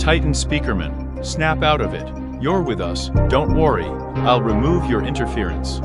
Titan Speakerman, snap out of it. You're with us, don't worry, I'll remove your interference.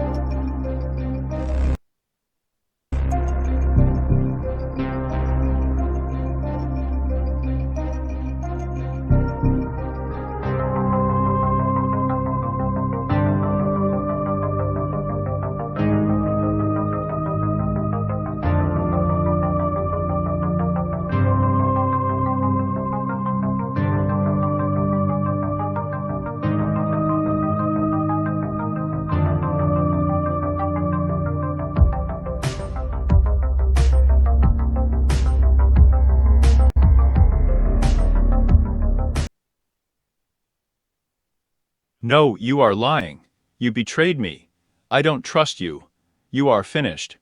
No, you are lying. You betrayed me. I don't trust you. You are finished.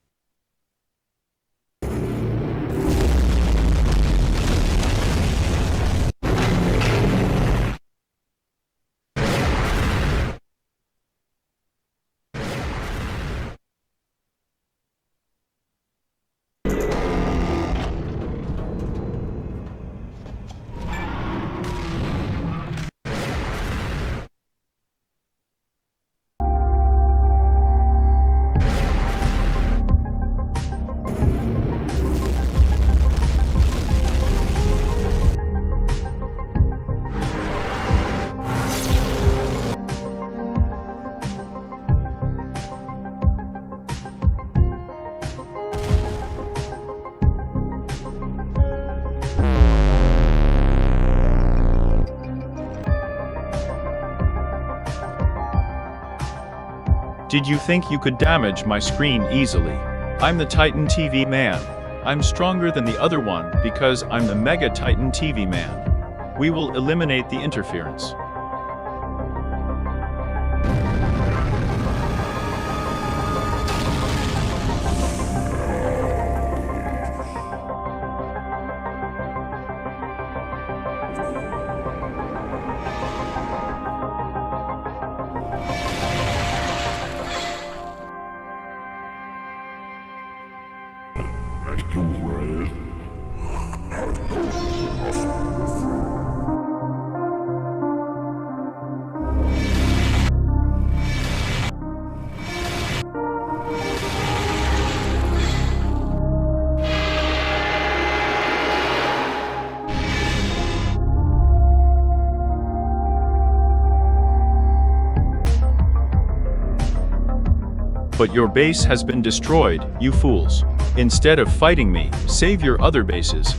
Did you think you could damage my screen easily? I'm the Titan TV man. I'm stronger than the other one because I'm the Mega Titan TV man. We will eliminate the interference. But your base has been destroyed, you fools. Instead of fighting me, save your other bases.